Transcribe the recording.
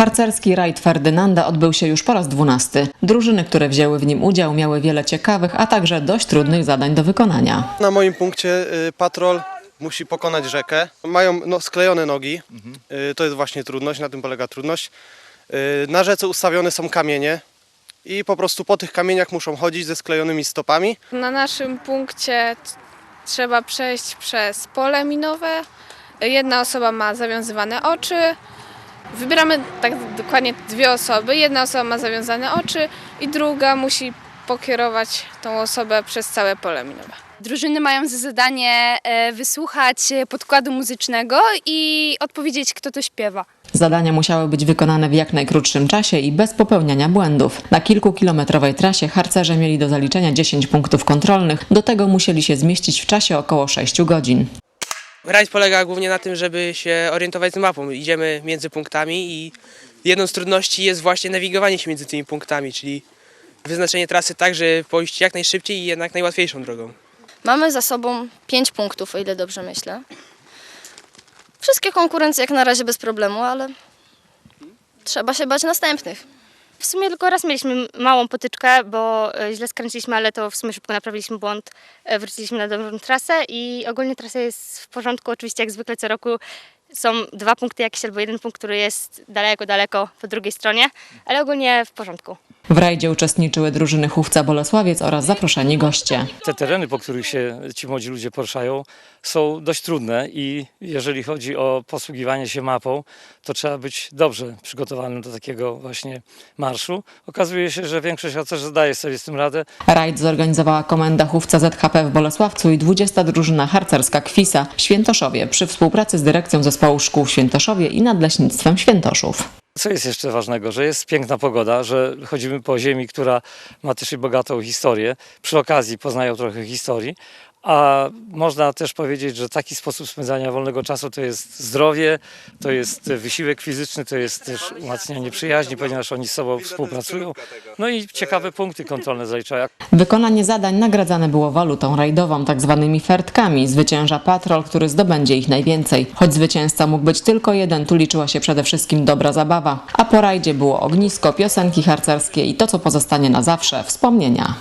Harcerski rajd Ferdynanda odbył się już po raz dwunasty. Drużyny, które wzięły w nim udział, miały wiele ciekawych, a także dość trudnych zadań do wykonania. Na moim punkcie y, patrol musi pokonać rzekę. Mają no, sklejone nogi. Y, To jest właśnie trudność, na tym polega trudność. Y, Na rzece ustawione są kamienie i po prostu po tych kamieniach muszą chodzić ze sklejonymi stopami. Na naszym punkcie trzeba przejść przez pole minowe. Jedna osoba ma zawiązywane oczy. Wybieramy tak dokładnie dwie osoby. Jedna osoba ma zawiązane oczy i druga musi pokierować tą osobę przez całe pole minowe. Drużyny mają za zadanie e, wysłuchać podkładu muzycznego i odpowiedzieć, kto to śpiewa. Zadania musiały być wykonane w jak najkrótszym czasie i bez popełniania błędów. Na kilkukilometrowej trasie harcerze mieli do zaliczenia 10 punktów kontrolnych, do tego musieli się zmieścić w czasie około 6 godzin. Rajd polega głównie na tym, żeby się orientować z mapą. Idziemy między punktami i jedną z trudności jest właśnie nawigowanie się między tymi punktami, czyli wyznaczenie trasy tak, żeby pójść jak najszybciej i jednak najłatwiejszą drogą. Mamy za sobą 5 punktów, o ile dobrze myślę. Wszystkie konkurencje jak na razie bez problemu, ale trzeba się bać następnych. W sumie tylko raz mieliśmy małą potyczkę, bo e, źle skręciliśmy, ale to w sumie szybko naprawiliśmy błąd. E, Wróciliśmy na dobrą trasę i ogólnie trasa jest w porządku. Oczywiście jak zwykle co roku są dwa punkty jakieś albo jeden punkt, który jest daleko, daleko po drugiej stronie, ale ogólnie w porządku. W rajdzie uczestniczyły drużyny Chówca Bolesławiec oraz zaproszeni goście. Te tereny, po których się ci młodzi ludzie poruszają, są dość trudne i jeżeli chodzi o posługiwanie się mapą, to trzeba być dobrze przygotowanym do takiego właśnie marszu. Okazuje się, że większość harcerzy zdaje sobie z tym radę. Rajd zorganizowała Komenda Chówca ZHP w Bolesławcu i 20 drużyna harcerska Kwisa w Świętoszowie przy współpracy z dyrekcją zespołu szkół w Świętoszowie i Nadleśnictwem Świętoszów. Co jest jeszcze ważnego, że jest piękna pogoda, że chodzimy po ziemi, która ma też i bogatą historię. Przy okazji poznają trochę historii, a można też powiedzieć, że taki sposób spędzania wolnego czasu to jest zdrowie, to jest wysiłek fizyczny, to jest też umacnianie przyjaźni, ponieważ oni z sobą współpracują. No i ciekawe punkty kontrolne zaliczają. Wykonanie zadań nagradzane było walutą rajdową, tak zwanymi fertkami. Zwycięża patrol, który zdobędzie ich najwięcej. Choć zwycięzca mógł być tylko jeden, tu liczyła się przede wszystkim dobra zabawa. A po rajdzie było ognisko, piosenki harcerskie i to, co pozostanie na zawsze, wspomnienia.